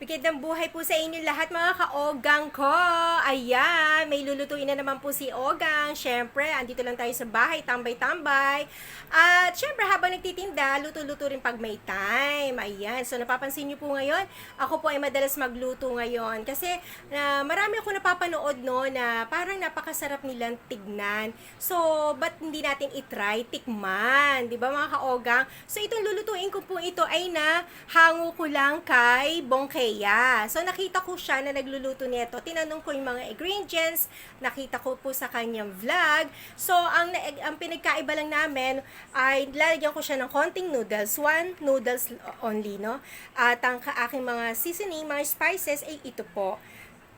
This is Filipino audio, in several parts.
Bigyan ng buhay po sa inyo lahat mga kaogang ko. Ayan, may lulutuin na naman po si Ogang. Siyempre, andito lang tayo sa bahay, tambay-tambay. At siyempre, habang nagtitinda, luto-luto rin pag may time. Ayan, so napapansin niyo po ngayon, ako po ay madalas magluto ngayon. Kasi na marami ako napapanood no, na parang napakasarap nilang tignan. So, ba't hindi natin itry, tikman? Di ba mga kaogang? So, itong lulutuin ko po ito ay na hango ko lang kay Bongkea. So, nakita ko siya na nagluluto nito. Tinanong ko yung mga ingredients. Nakita ko po sa kanyang vlog. So, ang, ang pinagkaiba lang namin ay lalagyan ko siya ng konting noodles. One noodles only, no? At ang aking mga seasoning, mga spices ay ito po.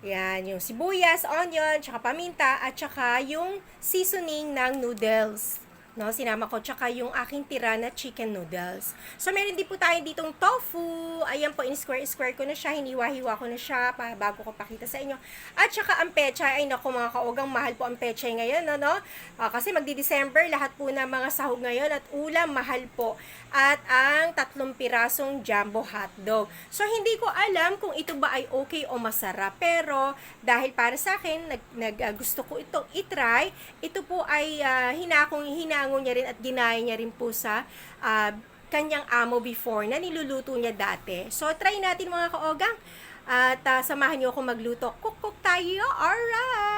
Yan, yung sibuyas, onion, tsaka paminta, at tsaka yung seasoning ng noodles. No, sinama ko tsaka yung aking tira na chicken noodles. So meron din po tayo ditong tofu. Ayan po, in square square ko na siya, hiniwa-hiwa ko na siya pa bago ko pakita sa inyo. At tsaka ang pechay, ay naku mga kaogang, mahal po ang pechay ngayon, no, no? Ah, kasi magdi-December, lahat po na mga sahog ngayon at ulam mahal po. At ang tatlong pirasong jumbo hotdog. So hindi ko alam kung ito ba ay okay o masarap. Pero dahil para sa akin, nag, nag ah, gusto ko itong itry, ito po ay ah, hinakong hinango niya rin at ginaya niya rin po sa ah, kanyang amo before na niluluto niya dati. So try natin mga kaogang. At ah, samahan niyo ako magluto. Cook-cook tayo. Alright!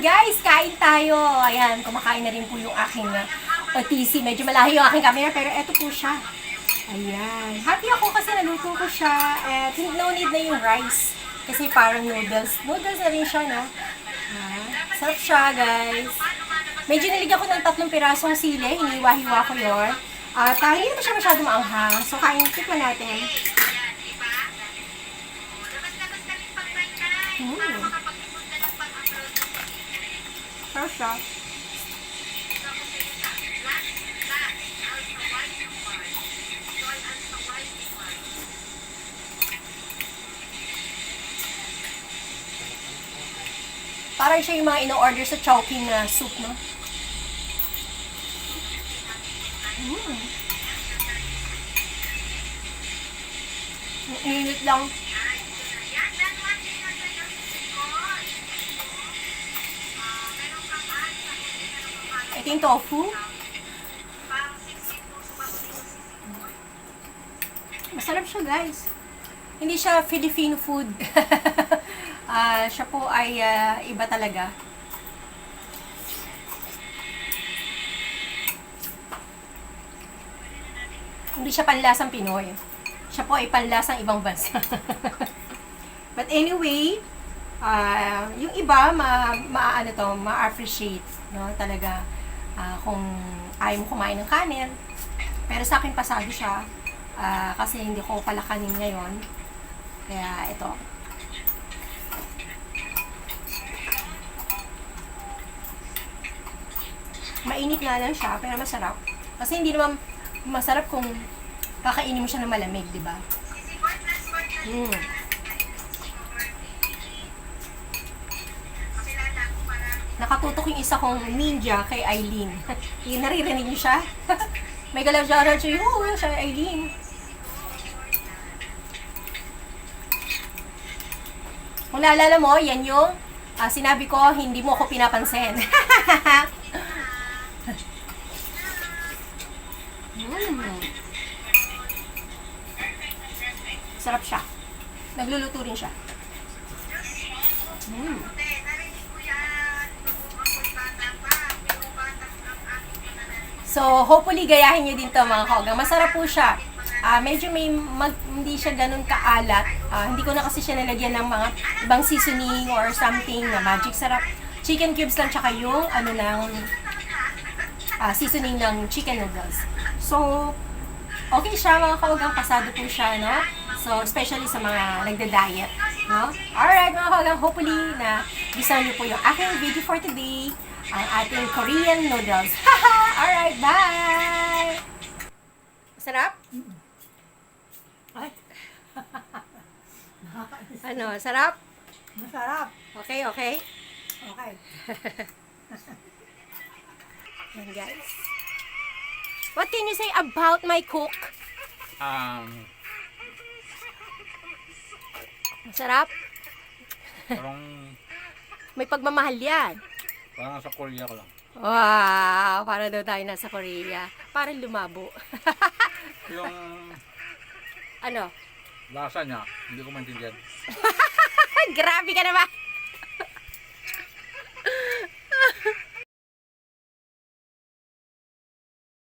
Guys, kain tayo. Ayan, kumakain na rin po yung aking uh, OTC. Medyo malayo yung aking camera, pero eto po siya. Ayan. Happy ako kasi naluto ko siya. At no need na yung rice. Kasi parang noodles. Noodles na rin siya, no? Ah, sarap siya, guys. Medyo niligyan ko ng tatlong pirasong sili. Hiniwa-hiwa ko yun. At uh, hindi naman siya masyado maanghang. So, kain, tikman natin. Mm. Sarap siya. Parang siya yung mga ino-order sa Chowking na soup, no? Mm. Ang init lang. Ito yung tofu. Masarap siya, guys. Hindi siya Filipino food. Ah, siya po ay ah, iba talaga. Hindi siya panlasang Pinoy. Siya po ay panlasang ibang bansa. But anyway, ah, yung iba, ma, ma to, ma-appreciate, no? Talaga, ah, kung ayaw mo kumain ng kanin. Pero sa akin pasado siya, ah, kasi hindi ko pala kanin ngayon. Kaya ito, mainit nga lang siya, pero masarap. Kasi hindi naman masarap kung kakainin mo siya ng malamig, di ba? Mm. Nakatutok yung isa kong ninja kay Eileen. yung naririnig niyo siya? May galaw siya, siya, siya, oo, siya, Eileen. Kung naalala mo, yan yung ah, sinabi ko, hindi mo ako pinapansin. Mm. Sarap siya. Nagluluto rin siya. Mm. So, hopefully, gayahin nyo din to mga kogang. Masarap po siya. Ah, medyo may mag, hindi siya ganun kaalat. Ah, hindi ko na kasi siya nalagyan ng mga ibang seasoning or something na magic sarap. Chicken cubes lang tsaka yung ano ng ah, seasoning ng chicken noodles. So, okay siya mga kaugang, pasado po siya, no? So, especially sa mga nagda-diet, no? Alright mga kaugang, hopefully na gusto niyo po yung aking video for today, ang ating Korean noodles. Alright, bye! Sarap? Ay. Ano, sarap? Masarap. Okay, okay. Okay. Yan guys. What can you say about my cook? Um, Sarap? parang, May pagmamahal yan. Parang sa Korea ko lang. Wow! Para daw tayo nasa Korea. Parang lumabo. Yung ano? lasa niya, hindi ko maintindihan. Grabe ka naman!